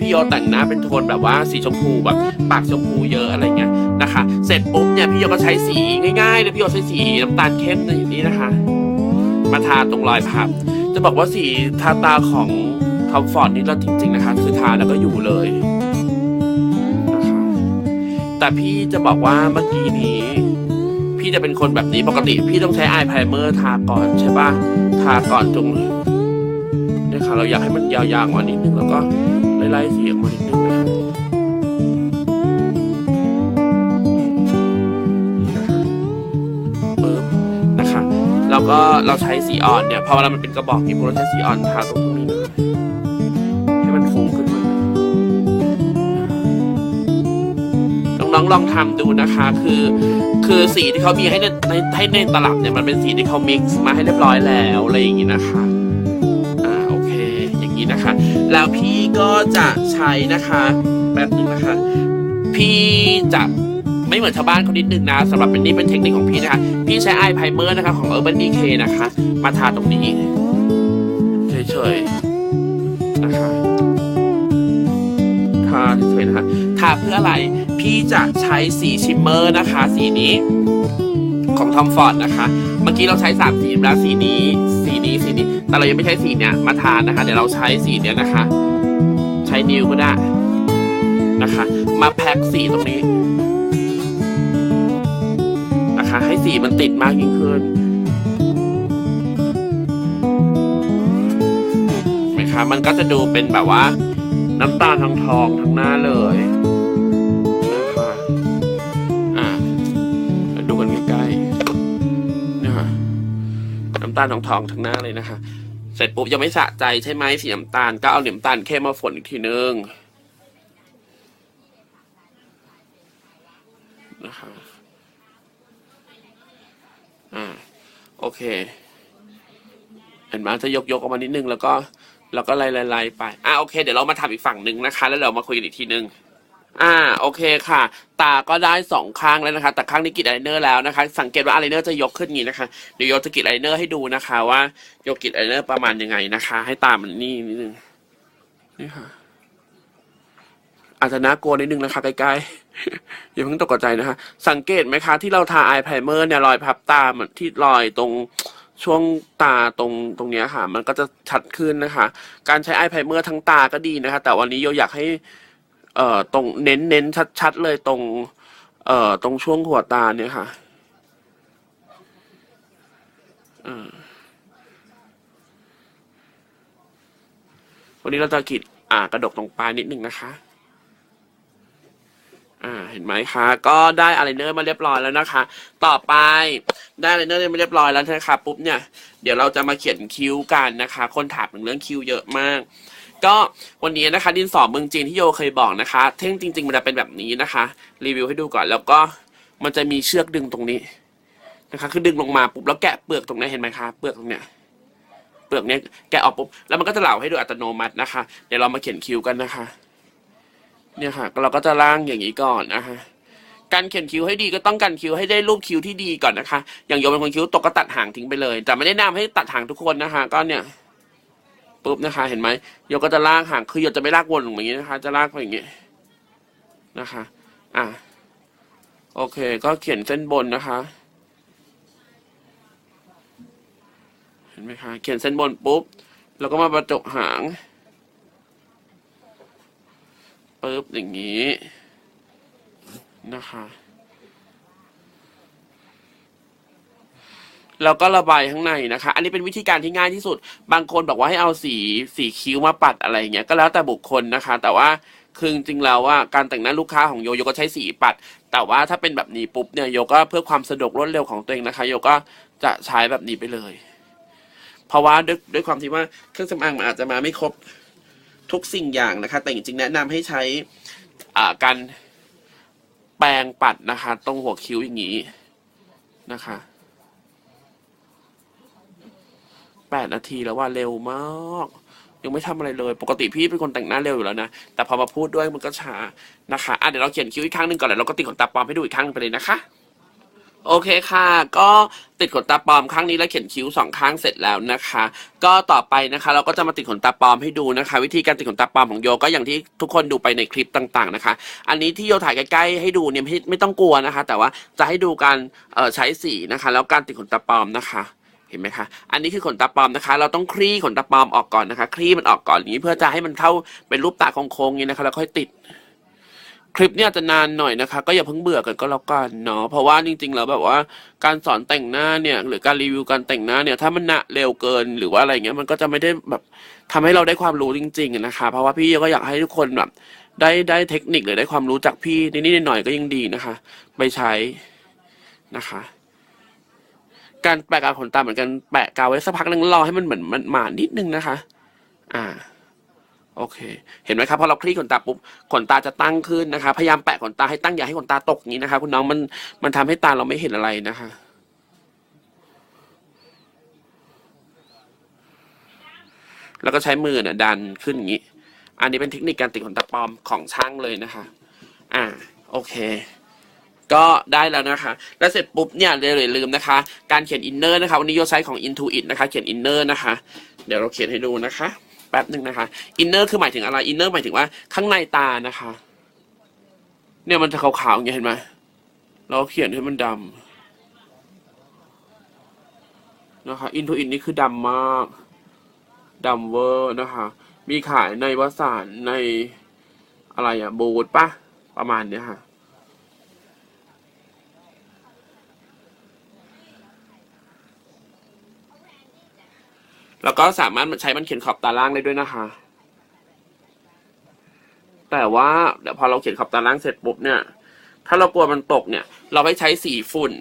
พี่โยแต่งหน้าเป็นโทนแบบว่าสีชมพูแบบปากชมพูเยอะอะไรเงี้ยนะคะ เสร็จปุ๊บเนี่ยพี่โยก็ใช้สีง่ายๆเลยพี่โยใช้สีน้ำตาลเข้มอย่างนี้นะคะ มาทาตรงรอยพับ จะบอกว่าสีทาตาของทอมฟอร์ดนี่เราจริง ๆนะคะ คือทาแล้วก็อยู่เลยนะคะแต่พี่จะบอกว่าเมื่อกี้นี้ พี่จะเป็นคนแบบนี้ปกติ พี่ต้องใช้อายไพรเมอร์ทาก่อนใช่ปะทาก่อนตรงเนี่ยค่ะเราอยากให้มันยาวๆออกมานิดนึงแล้วก็ ไล่ๆสีออกมานิดนึงนะปึ๊บนะคะแล้วก็เราใช้สีอ่อนเนี่ยพอเวลามันเป็นกระบอกนี้พวกเราใช้สีอ่อนทาตรงนี้นะให้มันฟูขึ้นมาน้องๆลองทำดูนะคะ คือ คือสีที่เขามีให้ในให้ในตลับเนี่ยมันเป็นสีที่เขา mix มาให้เรียบร้อยแล้วอะไรอย่างนี้นะคะ อ่าโอเค อย่างนี้นะคะ แล้วพี่ก็จะใช้นะคะแบบนึงนะคะ พี่จะไม่เหมือนชาวบ้านเขานิดนึงนะสำหรับเป็นนี่เป็นเทคนิคของพี่นะคะ พี่ใช้ไอไพเมอร์นะคะของ Urban Decay นะคะ มาทาตรงนี้เฉยๆนะคะทาเฉยๆนะคะทาเพื่ออะไรพี่จะใช้สีชิมเมอร์นะคะ สีนี้ของทอมฟอร์ดนะคะ เมื่อกี้เราใช้สามสีแล้วสีนี้ สีนี้สีนี้ แต่เรายังไม่ใช้สีเนี้ยมาทานนะคะ เดี๋ยวเราใช้สีเนี้ยนะคะ ใช้นิ้วก็ได้นะคะ มาแพ็คสีตรงนี้นะคะ ให้สีมันติดมากยิ่งขึ้นนไหมคะมันก็จะดูเป็นแบบว่า น้ำตาลทองทองทั้งหน้าเลยำตาลทองทองๆทั้งหน้าเลยนะคะ เสร็จปุ๊บยังไม่สะใจใช่ไหมสีน้ำตาลก็เอาน้ำตาลเข้มมาฝนอีกทีนึงนะคะอ่าโอเค เห็นไหมจะยกยกๆออกมานิดนึงแล้วก็แล้วก็ไล่ไล่ๆไปอ่าโอเค เดี๋ยวเรามาทำอีกฝั่งหนึ่งนะคะ แล้วเรามาคุยกันอีกทีนึง อ่าโอเคค่ะ ตาก็ได้สองข้างแล้วนะคะ แต่ข้างนี้กรีดอายไลเนอร์แล้วนะคะ สังเกตว่าอายไลเนอร์จะยกขึ้นอย่างนี้นะคะเดี๋ยวโยจะกรีดอายไลเนอร์ให้ดูนะคะ ว่าโยกรีดอายไลเนอร์ประมาณยังไงนะคะ ให้ตามันนี่นิดนึงนี่ค่ะ อาจจะน่ากลัวนิดนึงนะคะใกล้ๆอย่าเพิ่งตกใจนะคะ สังเกตไหมคะ ที่เราทาอายไพรเมอร์เนี่ยรอยพับตาเหมือนที่รอยตรงช่วงตาตรงตรงเนี้ยค่ะ มันก็จะชัดขึ้นนะคะ การใช้ไอไพรเมอร์ทั้งตาก็ดีนะคะ แต่วันนี้โยอยากให้ เอ่อตรงเน้นเน้นชัดๆเลยตรง เอ่อตรงช่วงหัวตาเนี่ยค่ะวันนี้เราจะขีดอ่ากระดกตรงปลายนิดนึงนะคะ อ่าเห็นไหมคะ ก็ได้อะไรเนอร์มาเรียบร้อยแล้วนะคะ ต่อไปได้อะไรเนอร์มาเรียบร้อยแล้วนะคะปุ๊บเนี่ย เดี๋ยวเราจะมาเขียนคิ้วกันนะคะ คนถามถึงเรื่องคิ้วเยอะมาก ก็วันนี้นะคะดินสอเมืองจีนที่โยเคยบอกนะคะ เท่งจริง ๆ มันจะเป็นแบบนี้นะคะ รีวิวให้ดูก่อน แล้วก็มันจะมีเชือกดึงตรงนี้นะคะ คือดึงลงมาปุ๊บแล้วแกะเปลือกตรงนี้เห็นไหมคะเปลือกตรงเนี้ยเปลือกเนี้ยแกะออกปุ๊บแล้วมันก็จะเหลาให้โดยอัตโนมัตินะคะ เดี๋ยวเรามาเขียนคิ้วกันนะคะ เนี่ยค่ะ เราก็จะล่างอย่างนี้ก่อนนะคะการเขียนคิ้วให้ดีก็ต้องการคิ้วให้ได้รูปคิ้วที่ดีก่อนนะคะ อย่างโยมเป็นคนคิ้วตกก็ตัดหางทิ้งไปเลย แต่ไม่ได้นะนำให้ตัดหางทุกคนนะคะ ก็เนี่ย ปุ๊บนะคะ เห็นไหมโยก็จะลากหางคือโยจะไม่ลากวนอย่างนี้นะคะ จะลากไปอย่างนี้นะคะ อะโอเค ก็เขียนเส้นบนนะคะ เห็นไหมคะ เขียนเส้นบนปุ๊บ แล้วก็มาประจบหางปึ๊บอย่างนี้นะคะ แล้วก็ระบายข้างในนะคะ อันนี้เป็นวิธีการที่ง่ายที่สุด บางคนบอกว่าให้เอาสีสีคิ้วมาปัดอะไรอย่างเงี้ย ก็แล้วแต่บุคคลนะคะ แต่ว่าคือจริงๆแล้วว่าการแต่งหน้าลูกค้าของโยโยก็ใช้สีปัด แต่ว่าถ้าเป็นแบบนี้ปุ๊บเนี่ยโยก็เพื่อความสะดวกรวดเร็วของตัวเองนะคะ โยก็จะใช้แบบนี้ไปเลย เพราะว่าด้วยด้วยความที่ว่าเครื่องสำอางมันอาจจะมาไม่ครบทุกสิ่งอย่างนะคะ แต่จริงๆแนะนำให้ใช้การแปรงปัดนะคะ ตรงหัวคิ้วอย่างนี้นะคะ แปดนาทีแล้วว่าเร็วมาก ยังไม่ทำอะไรเลย ปกติพี่เป็นคนแต่งหน้าเร็วอยู่แล้วนะ แต่พอมาพูดด้วยมันก็ช้านะคะอะเดี๋ยวเราเขียนคิ้วอีกครั้งหนึ่งก่อนแล้วเราก็ติดขนตาปลอมให้ดูอีกครั้งไปเลยนะคะโอเคค่ะ ก็ติดขนตาปลอมข้างนี้แล้วเขียนคิ้วสองข้างเสร็จแล้วนะคะ ก็ต่อไปนะคะเราก็จะมาติดขนตาปลอมให้ดูนะคะ วิธีการติดขนตาปลอมของโยก็อย่างที่ทุกคนดูไปในคลิปต่างๆนะคะ อันนี้ที่โยถ่ายใกล้ๆให้ดูเนี่ยไม่ไม่ต้องกลัวนะคะ แต่ว่าจะให้ดูการใช้สีนะคะ แล้วการติดขนตาปลอมนะคะ เห็นไหมคะ อันนี้คือขนตาปลอมนะคะ เราต้องคลี่ขนตาปลอมออกก่อนนะคะ คลี่มันออกก่อนอย่างนี้เพื่อจะให้มันเข้าเป็นรูปตาโค้งๆอย่างนี้นะคะ แล้วค่อยติด คลิปเนี่ยจะนานหน่อยนะคะ ก็อย่าเพิ่งเบื่อกันก็แล้วกันเนาะ เพราะว่าจริง ๆ แล้วแบบว่าการสอนแต่งหน้าเนี่ย หรือการรีวิวการแต่งหน้าเนี่ย ถ้ามันหนะเร็วเกินหรือว่าอะไรเงี้ย มันก็จะไม่ได้แบบทำให้เราได้ความรู้จริง ๆ นะคะ เพราะว่าพี่ก็อยากให้ทุกคนแบบ ได้ได้เทคนิคหรือได้ความรู้จากพี่นิดๆหน่อยๆก็ยังดีนะคะ ไปใช้นะคะ การแปะกาวขนตาเหมือนกันแปะกาวไว้สักพักนึงรอให้มันเหมือนมันหมานิดนึงนะคะ อ่า โอเค เห็นไหมครับพอเราคลี่ขนตาปุ๊บขนตาจะตั้งขึ้นนะคะ พยายามแปะขนตาให้ตั้งอย่าให้ขนตาตกอย่างนี้นะคะ คุณน้องมันมันทำให้ตาเราไม่เห็นอะไรนะคะแล้วก็ใช้มือเนี่ยดันขึ้นอย่างนี้ อันนี้เป็นเทคนิคการติดขนตาปลอมของช่างเลยนะคะ อ่า โอเค ก็ได้แล้วนะคะ แล้วเสร็จปุ๊บเนี่ยอย่าลืมนะคะ การเขียนอินเนอร์นะคะ วันนี้โยใช้ของ Intuit นะคะ เขียนอินเนอร์นะคะ เดี๋ยวเราเขียนให้ดูนะคะ แป๊บหนึ่งนะคะ อินเนอร์คือหมายถึงอะไร อินเนอร์หมายถึงว่าข้างในตานะคะ เนี่ยมันจะขาวๆอย่างเงี้ยเห็นไหม เราเขียนให้มันดำนะคะอินทูอินนี่คือดำมาก ดำเวอร์นะคะ มีขายในวสานในอะไรอะบูธปะประมาณเนี้ยค่ะ แล้วก็สามารถใช้มันเขียนขอบตาล่างได้ด้วยนะคะ แต่ว่าเดี๋ยวพอเราเขียนขอบตาล่างเสร็จปุ๊บเนี่ย ถ้าเรากลัวมันตกเนี่ย เราให้ใช้สีฝุ่น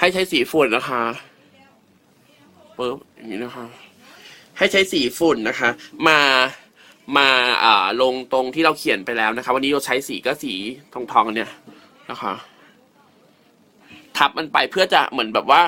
ให้ใช้สีฝุ่นนะคะปุ๊บอย่างนี้นะคะ ให้ใช้สีฝุ่นนะคะ มามาอ่าลงตรงที่เราเขียนไปแล้วนะคะ วันนี้เราใช้สีก็สีทองทองๆเนี่ยนะคะ ทับมันไปเพื่อจะเหมือนแบบว่า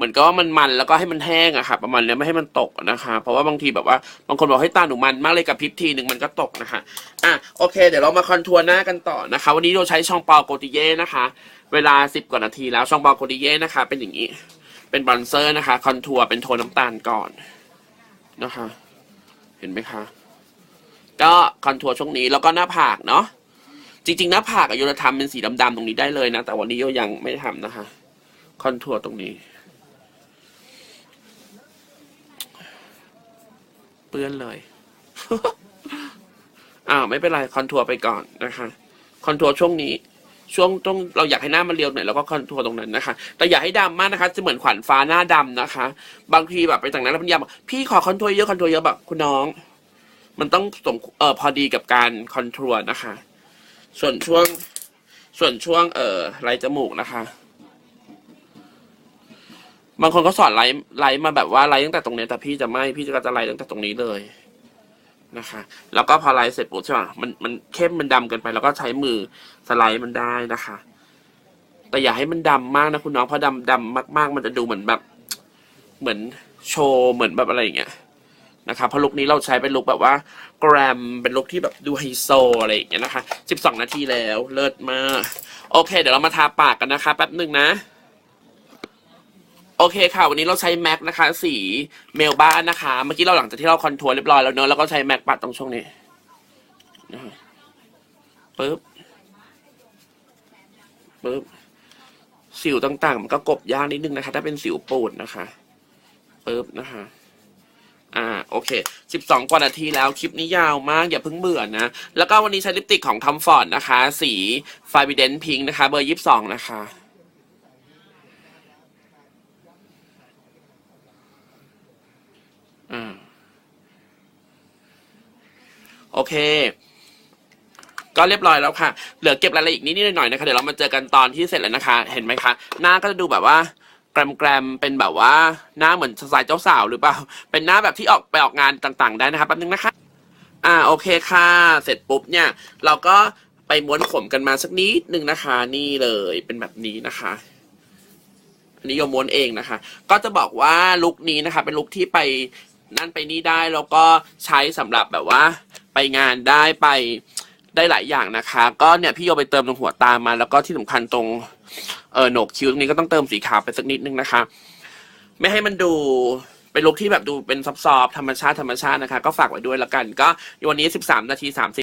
เหมือนก็มันมันแล้วก็ให้มันแห้งอะค่ะ ประมาณนี้ไม่ให้มันตกนะคะ เพราะว่าบางทีแบบว่าบางคนบอกให้ตาหนูมันมากเลยกับพริบทีหนึ่งมันก็ตกนะคะอะโอเค เดี๋ยวเรามาคอนทัวร์หน้ากันต่อนะคะ วันนี้เราใช้ช่องปอโกติเย่นะคะ เวลาสิบกว่านาทีแล้วช่องปอโกติเย่นะคะ เป็นอย่างนี้ เป็นบอนเซอร์นะคะคอนทัวร์เป็นโทนน้ำตาลก่อนนะคะ เห็นไหมคะก็คอนทัวร์ช่วงนี้แล้วก็หน้าผากเนาะจริงๆหน้าผากอะโยจะทำเป็นสีดำๆตรงนี้ได้เลยนะ แต่วันนี้โยยังไม่ทำนะคะ คอนทัวร์ตรงนี้ เปื้อนเลย อ้าวไม่เป็นไรคอนทัวร์ไปก่อนนะคะคอนทัวร์ช่วงนี้ ช่วงต้องเราอยากให้หน้ามันเรียวหน่อยเราก็คอนทัวร์ตรงนั้นนะคะ แต่อย่าให้ดำมากนะคะ จะเหมือนขวัญฟ้าหน้าดำนะคะ บางทีแบบไปแต่งหน้าแล้วพันยาบอกพี่ขอคอนทัวร์เยอะคอนทัวร์เยอะแบบคุณน้อง มันต้องสมเออพอดีกับการคอนทัวร์นะคะ ส่วนช่วง ส่วนช่วงเอ่อไรจมูกนะคะ บางคนก็สอนไลฟ์ไลฟ์มาแบบว่าไลฟ์ตั้งแต่ตรงนี้แต่พี่จะไม่พี่จะก็จะไลฟ์ตั้งแต่ตรงนี้เลยนะคะ แล้วก็พอไลฟ์เสร็จปุ๊บใช่ป่ะมันมันเข้มมันดำเกินไป แล้วก็ใช้มือสไลด์มันได้นะคะ แต่อย่าให้มันดำมากนะคุณน้องเพราะดำดำมาก ๆ มันจะดูเหมือนแบบ เหมือนโชว์เหมือนแบบอะไรอย่างเงี้ยนะคะเพราะลุคนี้เราใช้เป็นลุคแบบว่าแกรมเป็นลุคที่แบบดูไฮโซอะไรอย่างเงี้ยนะคะ 12 นาทีแล้วเลิศมาก โอเค เดี๋ยวเรามาทาปากกันนะคะแป๊บหนึ่งนะ โอเคค่ะ วันนี้เราใช้แม็กนะคะ สีเมลบ้านนะคะ เมื่อกี้เราหลังจากที่เราคอนทัวร์เรียบร้อยแล้วเนอะแล้วก็ใช้แม็กปัดตรงช่วงนี้นะคะปึ๊บปึ๊บสิวต่างๆ มันก็กบยากนิดนึงนะคะ ถ้าเป็นสิวปูดนะคะปึ๊บนะคะอ่าโอเค 12 กว่านาทีแล้วคลิปนี้ยาวมาก อย่าเพิ่งเบื่อนะ แล้วก็วันนี้ใช้ลิปติกของทอมฟอร์ดนะคะ สีไฟบิเดนพิงนะคะ เบอร์ 22 นะคะ โอเค ก็เรียบร้อยแล้วค่ะ เหลือเก็บรายละเอียดนิดๆหน่อยๆนะคะ เดี๋ยวเรามาเจอกันตอนที่เสร็จแล้วนะคะ เห็นไหมคะ หน้าก็จะดูแบบว่าแกรมแกรมๆเป็นแบบว่าหน้าเหมือนสายเจ้าสาวหรือเปล่า เป็นหน้าแบบที่ออกไปออกงานต่างๆ ได้นะคะแป๊บนึงนะคะ อ่าโอเคค่ะ เสร็จปุ๊บเนี่ย เราก็ไปม้วนผมกันมาสักนิดนึงนะคะ นี่เลยเป็นแบบนี้นะคะอันนี้โยมม้วนเองนะคะ ก็จะบอกว่าลุคนี้นะคะ เป็นลุคที่ไปนั่นไปนี่ได้แล้วก็ใช้สำหรับแบบว่า ไปงานได้ไปได้หลายอย่างนะคะ ก็เนี่ยพี่โยไปเติมตรงหัวตามา แล้วก็ที่สำคัญตรงเออโหนกคิ้วตรงนี้ก็ต้องเติมสีขาวไปสักนิดนึงนะคะ ไม่ให้มันดูเป็นลุคที่แบบดูเป็นซอฟๆธรรมชาติธรรมชาตินะคะ ก็ฝากไว้ด้วยละกัน ก็วันนี้ 13 นาที 30